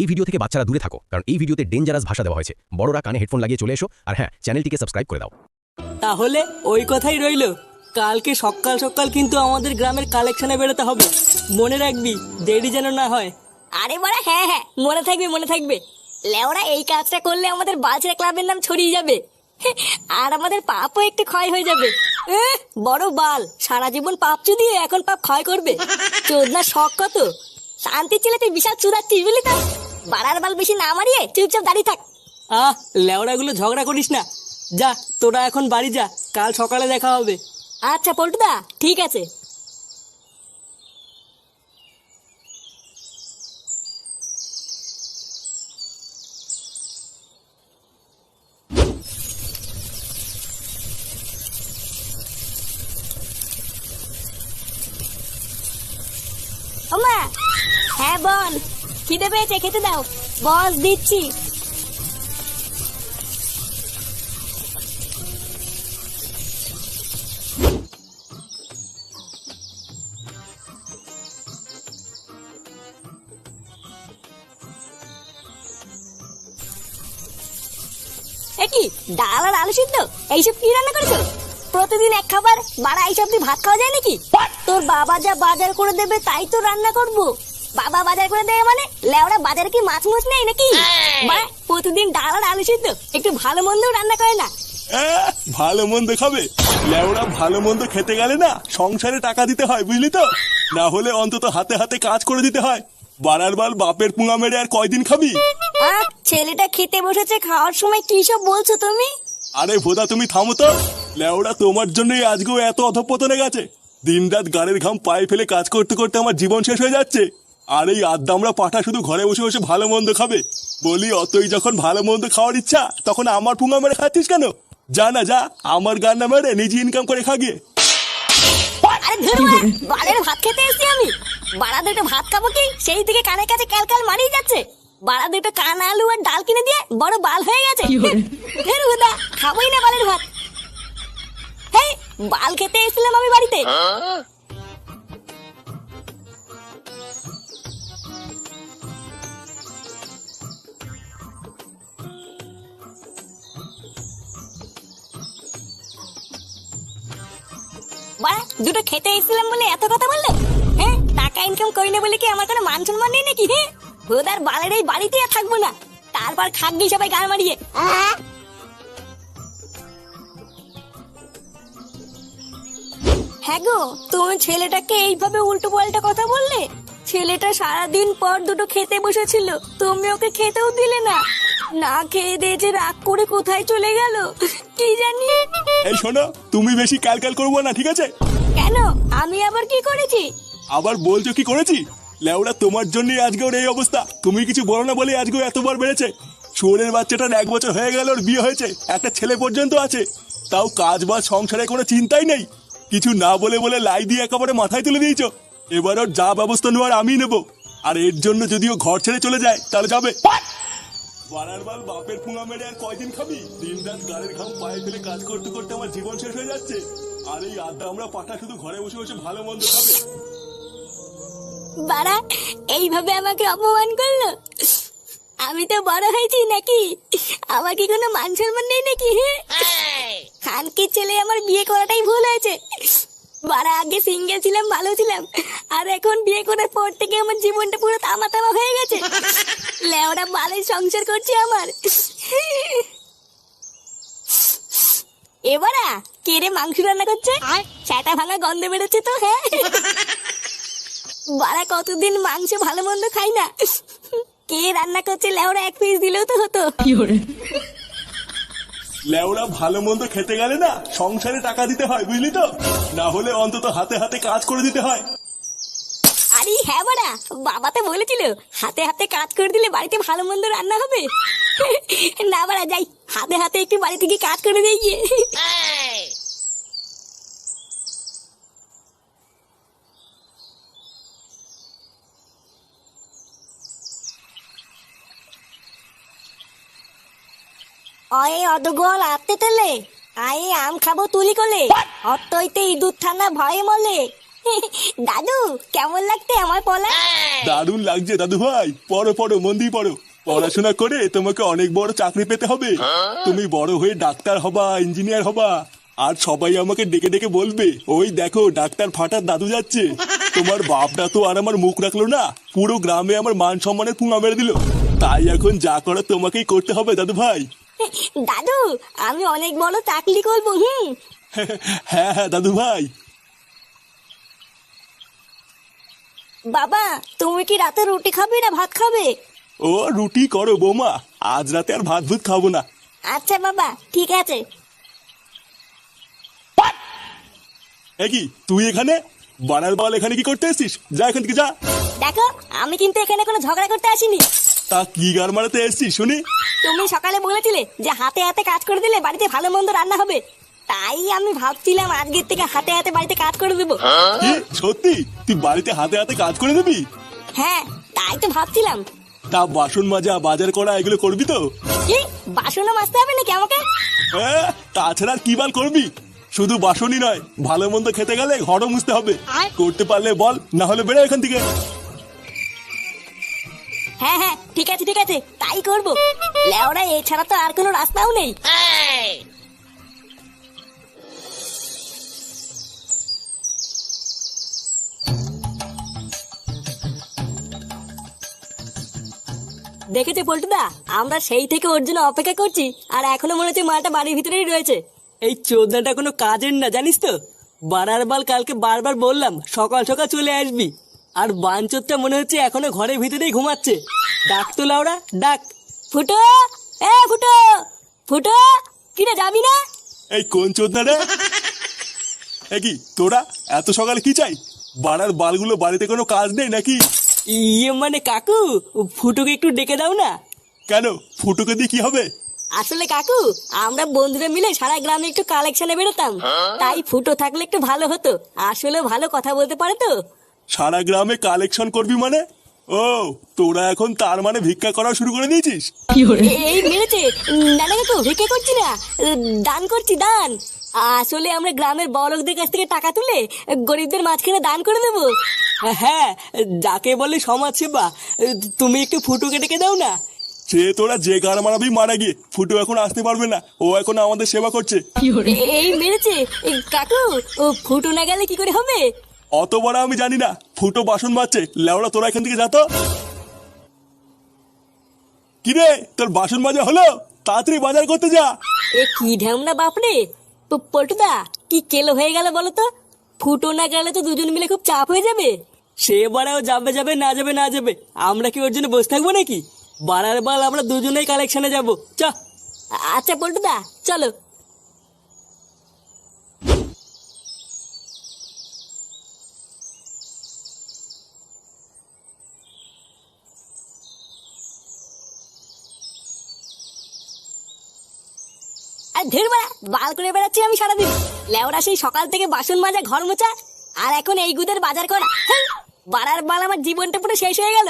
এই ভিডিও থেকে বাচ্চারা দূরে থাকো কারণ এই ভিডিওতে ডেঞ্জারাস ভাষা দেওয়া হয়েছে। বড়রা কানে হেডফোন লাগিয়ে চলে এসো আর হ্যাঁ চ্যানেলটিকে সাবস্ক্রাইব করে দাও। তাহলে ওই কথাই রইল। কালকে সকাল সকাল কিন্তু আমাদের গ্রামের কালেকশনে বেরোতে হবে। মনে রাখবি দেরি যেন না হয়। আরে বড়া হ্যাঁ হ্যাঁ মনে থাকবে মনে থাকবে। লেওরা এই কাজটা করলে আমাদের বাজরা ক্লাবের নাম ছড়িয়ে যাবে। আর আমাদের পাপও একটু ক্ষয় হয়ে যাবে। বড় বাল সারা জীবন পাপ চুদি এখন পাপ ক্ষয় করবে। চোদনা শখ কত? শান্তি ছেলে তুই বিশাল চুদাচ্ছিস বুঝলি তো? বাড়ার বাল বেশি না মারিয়ে চুপচাপ দাঁড়িয়ে থাক। আহ লেওড়াগুলো ঝগড়া করিস না। যা তোরা এখন বাড়ি যা কাল সকালে দেখা হবে। আচ্ছা পল্টুদা ঠিক আছে। হ্যাঁ বল। খিদে পেয়েছে খেতে দাও। বস দিচ্ছি। কি ডাল আর আলু সিদ্ধ? এইসব কি রান্না করেছ? প্রতিদিন এক খাবার বাড়া এইসব দিয়ে ভাত খাওয়া যায় নাকি? তোর বাবা যা বাজার করে দেবে তাই তো রান্না করব। বাবা বাজার করে দেবে মানে? লেওড়া বাজারে কি মাছ মুছ নেই নাকি? বাড়া প্রতিদিন ডাল আর আলু সিদ্ধ। একটু ভালো মন্দ রান্না করে না। ভালো মন্দ খাবে। লেওরা ভালো মন্দ খেতে গেলে না সংসারে টাকা দিতে হয় বুঝলি তো? না হলে অন্তত হাতে হাতে কাজ করে দিতে হয়। বাড়ার বাল বাপের পুঙা মেরে আর কয়দিন খাবি? আহ ছেলেটা খেতে বসেছে খাওয়ার সময় কি সব বলছো তুমি? আরে ভোদা তুমি থামো তো। লেওরা তোমার জন্যই আজকেও এত অধপতনে গেছে। দিন রাত গাড়ির ঘাম পায়ে ফেলে কাজ করতে করতে আমার জীবন শেষ হয়ে যাচ্ছে। আর এই আদ্দামরা পাঠা শুধু ঘরে বসে বসে ভালো মন্দ খাবে? বলি অতই যখন ভালো মন্দ খাওয়ার ইচ্ছা তখন আমার পুঙা মেরে খাচ্ছিস কেন? যা না যা আমার গান না মেরে নিজে ইনকাম করে খা গিয়ে। আরে ধরুয়া বালের ভাত খেতে এসেছি আমি। বাড়া দুটো ভাত খাব কি? সেই থেকে কানের কাছে ক্যালকাল মারিয়ে যাচ্ছে। বাড়া দুটো কান আলু আর ডাল কিনে দিয়ে বড় বাল হয়ে গেছে। ধরুদা খাবোই না বালের ভাত। হেই বাল খেতে এসেছিলাম আমি বাড়িতে। বাড়া, দুটো খেতে এসেছিলাম বলে এত কথা বলল? হ্যাঁ টাকা ইনকাম করি না বলে কি আমার কোনো মান সম্মান নেই নাকি হ্যাঁ? ভোদার বালের এই বাড়িতে আর থাকব না। তারপর খাগি সবাই গান মারিয়ে হ্যাঁ গো তুমি ছেলেটাকে এইভাবে উল্টো পাল্টা কথা বললে? ছেলেটা সারাদিন পর দুটো খেতে বসেছিল, তুমি ওকে খেতেও দিলে না। না খেয়ে দিয়ে যে রাগ করে কোথায় চলে গেল? কি জানি? এই শোনো তুমি বেশি ক্যালক্যাল করব না ঠিক আছে? কেন? আমি আবার কি করেছি? আবার বলছো কি করেছি? লেওরা তোমার জন্যই আজকে ওর এই অবস্থা। তুমি কিছু বলো না বলে আজকে এতবার বেড়েছে। শুয়োরের বাচ্চাটার এক বছর হয়ে গেল ওর বিয়ে হয়েছে। একটা ছেলে পর্যন্ত আছে। তাও কাজ বা সংসারে কোনো চিন্তাই নেই। কিছু না বলে বলে লাই দিয়ে একেবারে মাথায় তুলে দিয়েছ। এবার ওর যা ব্যবস্থা নেওয়ার আমি নেব। আর এর জন্য যদি ও ঘর ছেড়ে চলে যায় তাহলে যাবে। বাড়ার বাল বাপের ফুঙা মেরে আর কয়দিন খাবি? দিন রাত গাড়ির ঘাম পায়ে ফেলে কাজ করতে করতে আমার জীবন শেষ হয়ে যাচ্ছে। আর এই আড্ডা আমরা পাঠা শুধু ঘরে বসে বসে ভালো মন্দ খাবে। বাড়া এইভাবে আমাকে অপমান করল? আমি তো বড় হয়েছি নাকি? আমার কি কোনো মান সম্মান নেই নাকি? খানকির ছেলে আমার বিয়ে করাটাই ভুল হয়েছে। বাড়া আগে সিঙ্গেল ছিলাম ভালো ছিলাম। আর এখন বিয়ে করার পর থেকে আমার জীবনটা পুরো তামা তামা হয়ে গেছে। লেওরা বালের সংসার করছে আমার। এবারা কে রে মাংস রান্না করছে? সেটা ভাঙা গন্ধ বেরোচ্ছে তো হ্যাঁ? বাড়া কতদিন মাংস ভালো মন্দ খাই না। কে রান্না করছে লেওরা এক পিস দিলেও তো হতো। লেওরা ভালো মন্দ খেতে গেলে না সংসারে টাকা দিতে হয়, বুঝলি তো? না হলে অন্তত হাতে হাতে কাজ করে দিতে হয়। আরে হ্যাঁ বাড়া, বাবা তো বলেছিল, হাতে হাতে কাজ করে দিলে বাড়িতে ভালো মন্দ রান্না হবে। না বাড়া, যাই, হাতে হাতে একটু বাড়িতে গিয়ে কাজ করে দিয়ে গিয়ে। অয়ে অদগল আতে তেলে। আয়ে আম খাব তুলি কোলে। অতইতে ইঁদুর থানা ভয়ে মলে। দাদু কেমন লাগতে আমার পলা? দারুণ লাগছে দাদু ভাই। পড়ো পড়ো মন দিয়ে পড়ো। পড়াশোনা করে তোমাকে অনেক বড় চাকরি পেতে হবে। তুমি বড় হয়ে ডাক্তার হবা ইঞ্জিনিয়ার হবা। আর সবাই আমাকে ডেকে ডেকে বলবে ওই দেখো ডাক্তার ফাটার দাদু যাচ্ছে। তোমার বাপটা তো আর আমার মুখ রাখল না। পুরো গ্রামে আমার মান সম্মানের পুঙা মেরে দিল। তাই এখন যা করার তোমাকেই করতে হবে দাদু ভাই। দাদু আমি অনেক বড় চাকরি করব হুম? হ্যাঁ হ্যাঁ দাদু ভাই। বাবা তুমি কি রাতে রুটি খাবে না ভাত খাবে? ও রুটি করো বৌমা আজ রাতে আর ভাত ভুত খাব না। আচ্ছা বাবা ঠিক আছে। এ কি তুই এখানে? বানার বল এখানে কি করতে এসছিস? যা এখান থেকে যা। দেখো আমি কিন্তু এখানে কোনো ঝগড়া করতে আসিনি। তা কি গার মারাতে এসছিস শুনি? তুমি সকালে বলেছিলে যে হাতে হাতে কাজ করে দিলে বাড়িতে ভালো মন্দ রান্না হবে। তাই আমি ভাবছিলাম আজকের থেকে হাতে হাতে বাড়িতে কাজ করে দেবো। কি? সত্যি? তুই বাড়িতে হাতে হাতে কাজ করে দিবি? হ্যাঁ তাই তো ভাবছিলাম। তা বাসন মাজা বাজার করা এগুলো করবি তো? কি? বাসনও মাজতে হবে নাকি আমাকে? হ্যাঁ তাছাড়া কি বাল করবি? শুধু বাসনই নয় ভালো মন্দ খেতে গেলে ঘরও মুছতে হবে। করতে পারলে বল না হলে বেরো এখান থেকে। হ্যাঁ হ্যাঁ ঠিক আছে ঠিক আছে তাই করব। লেওরা এছাড়া তো আর কোনো রাস্তাও নেই। দেখেছে পল্টুদা? আমরা সেই থেকে ওর জন্য অপেক্ষা করছি আর এখনও মনে হচ্ছে মালটা বাড়ির ভিতরেই রয়েছে। এই চোদনাটা কোনো কাজের না জানিস তো? বারার বাল কালকে বারবার বললাম সকাল সকাল চলে আসবি। আর বাঞ্চোরটা মনে হচ্ছে এখনও ঘরের ভিতরেই ঘুমাচ্ছে। ডাক তো লাউরা ডাক। ফুটো এ ফুটো ফুটো কিরে যাবি না? এই কোন চোদনা রে? এ কি তোরা? এত সকালে কি চাই? বাড়ার বালগুলো বাড়িতে কোনো কাজ নেই নাকি? ইয়ে মানে কাকু ফুটোকে একটু ডেকে দাও না। কেন? ফুটুকে দিয়ে কি হবে? আসলে কাকু আমরা বন্ধুরা মিলে সারা গ্রামে একটু কালেকশনে বেরোতাম। তাই ফুটো থাকলে একটু ভালো হতো। আসলে ভালো কথা বলতে পারে তো। সারা গ্রামে কালেকশন করবি মানে? ও তোরা এখন তার মানে ভিক্ষা করা শুরু করে দিয়েছিস? এই মেরেছে। না না কাকু ভিক্ষে করছি না। দান করছি দান। আসলে আমরা গ্রামের বড়লোকদের কাছ থেকে টাকা তুলে গরিবদের মাঝখানে দান করে দেবো। হ্যাঁ যাকে বলে সমাজ সেবা তুমি একটু ফুটোকে ডেকে দাও না। সে তোরা যে গান মারাবি মারা গিয়ে ফুটু এখন আসতে পারবে না। ও এখন আমাদের সেবা করছে। এই মেরেছে। এই কাকু ও ফুটো না গেলে কি করে হবে? অত বড় আমি জানি না। ফুটো বাসন মারছে লেওড়া তোরা এখান থেকে যাতো কিরে তোর বাসন মাজা হলো? তাড়াতাড়ি বাজার করতে যা। এ কি ঢ্যামনা বাপরে? পল্টুদা কি কেলো হয়ে গেল বলো তো? ফুটো না গেলে তো দুজন মিলে খুব চাপ হয়ে যাবে। সে বাড়াও যাবে যাবে না যাবে না যাবে। আমরা কি ওর জন্য বসে থাকব নাকি? বাড়ার বাল আমরা দুজনেই কালেকশনে যাব। চ। আচ্ছা পল্টুদা চলো। ধের বেড়া বাল করে বেড়াচ্ছি আমি সারাদিন। লেওরা সেই সকাল থেকে বাসন মাজা, ঘর মোছা, আর এখন এই গুদের বাজার করা। বাড়ার বাল আমার জীবনটা পুরো শেষ হয়ে গেল।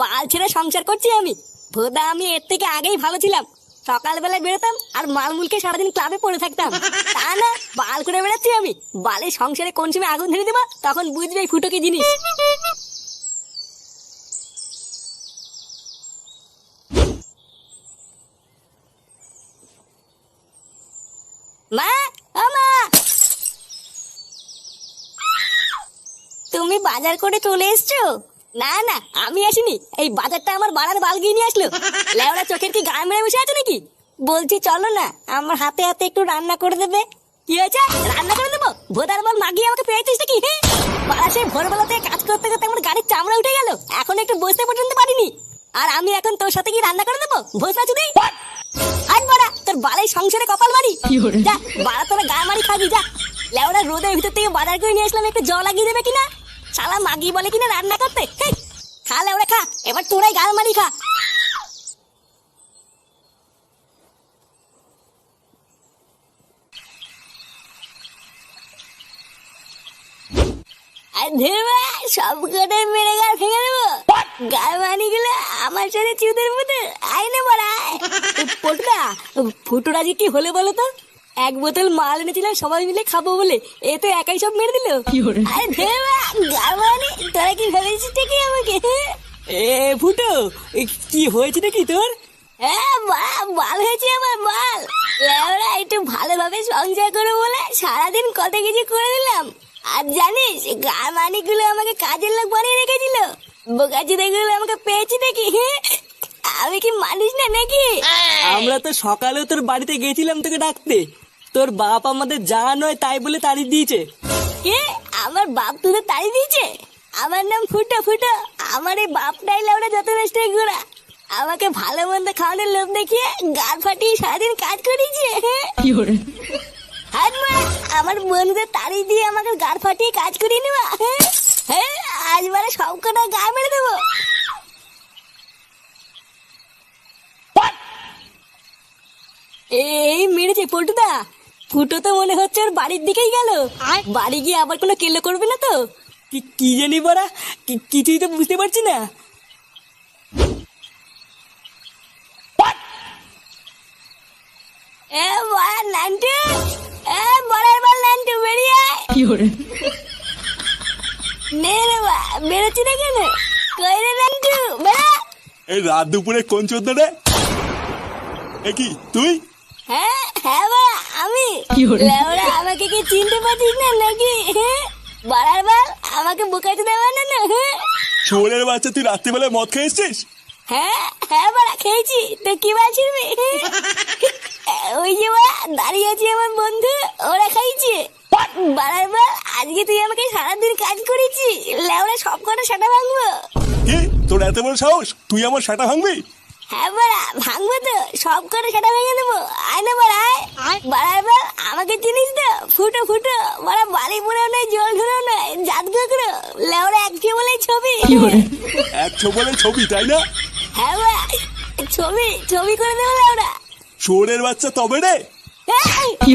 বাল ছেড়ে সংসার করছি আমি। ভোদা, আমি এর থেকে আগেই ভালো ছিলাম। সকালবেলা বেরোতাম আর মালমুলকে সারাদিন ক্লাবে পড়ে থাকতাম। তা না, বাল করে বেড়াচ্ছি আমি। বালে সংসারে কোন সময় আগুন ধরে দেবো, তখন বুঝবে এই ফুটো কি জিনিস মা ও মা তুমি বাজার করে চলে এসছো? না না আমি আসিনি। এই বাজারটা আমার বাড়ার বাল গিয়ে নিয়ে আসলো। লেওড়া চোখের কি গায়ে মেরে বসে আছে নাকি? বলছি চলো না আমার হাতে হাতে একটু রান্না করে দেবে। কি হয়েছে? রান্না করে দেবো? ভোদার বল মাগিয়ে আমাকে পেয়েছিস নাকি? বাড়া সেই ভোরবেলা থেকে কাজ করতে করতে আমার গাড়ির চামড়া উঠে গেল। এখন একটু বসতে পর্যন্ত পারিনি। আর আমি এখন তোর সাথে কি রান্না করে দেবো? ভোসা চুদি আজ বাড়া তোর বালাই সংসারে কপাল মারি। যা বাড়া তোরা গা মারি খাবি যা। লেওড়া রোদের ভিতর থেকে বাজার করে নিয়ে আসলাম একটু জল লাগিয়ে দেবে কিনা? শালা মাগি বলে কিনা রান্না করতে? হেই, খা লেওড়া খা। এবার তোরাই গাল মারি খা। আর ধরবা সব কটাই মেরে গাল ভেঙে দেবো। গাল মানি গুলো আমার সাথে চুদের মতো আইনে বড়ায় পটুদা ফুটোর আজকে কি হলে বলো তো? এক বোতল মাল এনেছিলাম সবাই মিলে খাব বলে। এ তো একাই সব মেরে দিল। আরে গারমানি তোরা কি ভেবেছিস কি আমাকে? এ ফুটো কি হয়েছে নাকি তোর? হ্যাঁ বা মাল হয়েছে আমার মাল লেওরা একটু ভালোভাবে সংসার করে বলে সারাদিন কত কিছু করে দিলাম। আর জানিস গারমানি গুলো আমাকে কাজের লোক বানিয়ে রেখেছিল। বোকাচি গুলো আমাকে পেয়েছি নাকি? আমি কি মানুষ না নাকি? আমরা তো সকালেও তোর বাড়িতে গেছিলাম তোকে ডাকতে। তোর বাপ আমাদের যা নয় তাই বলে তাড়ি দিয়েছে। কে? আমার বাপ তোদের তাড়ি দিয়েছে? আমার নাম ফুটো ফুটো। আমার এই বাপ ডাইলে ওরা যত নষ্ট ঘোরা আমাকে ভালো মন্দ খাওয়ানোর লোভ দেখিয়ে গাল ফাটিয়ে সারাদিন কাজ করিয়েছে। হাত মারা আমার বন্ধুদের তাড়ি দিয়ে আমাকে গাল ফাটিয়ে কাজ করিয়ে নেওয়া হ্যাঁ? হ্যাঁ আজ মানে সব কটা গা মেরে দেবো। এই মেরেছে পল্টুদা। ফুটো তো মনে হচ্ছে ওর বাড়ির দিকেই গেল। বাড়ি গিয়ে আবার কোনো কেলো করবে না তো? কি কি জানি বড়া কিছুই তো বুঝতে পারছি না। এ বড়া নান্টু এ বড়ার বল নান্টু বেরিয়ে আয়। নে রে বা বেরোচ্ছি না কেন? কই রে নান্টু বেড়া এই রাত দুপুরে কোন চোদ্দ রে এ কি তুই? হ্যাঁ হ্যাঁ আমি। লেওড়া আমাকে কি চিনতে পারছিস না নাকি? হ্যাঁ বাড়ার বল আমাকে বুকাতে দেওয়া না না? হ্যাঁ বাচ্চা তুই রাত্রিবেলায় মদ খেয়ে এসছিস হ্যাঁ হ্যাঁ বাড়া খেয়েছি। তো কি বাছিস ওই যে বাড়া দাঁড়িয়ে আছে আমার বন্ধু ওরা খাইছে। বাড়ার বল আজকে তুই আমাকে সারাদিন কাজ করেছি লেওড়া সব কটা সেটা ভাঙবো। কি? তোর এত বড় সাহস? তুই আমার সাটা ভাঙবি? হ্যাঁ বাড়া ভাঙবো তো। সব করে সেটা ভেঙে দেবো। আয় না বাড়ার আমাকে চিনিস তো? ফুটো ফুটো। বাড়া বালি পুরেও নয় জল ধরেও নয় জাত এক বলে ছবি। এক বলে ছবি তাই না? হ্যাঁ বাড়া ছবি ছবি করে দেবো শোরের বাচ্চা তবে রে। কি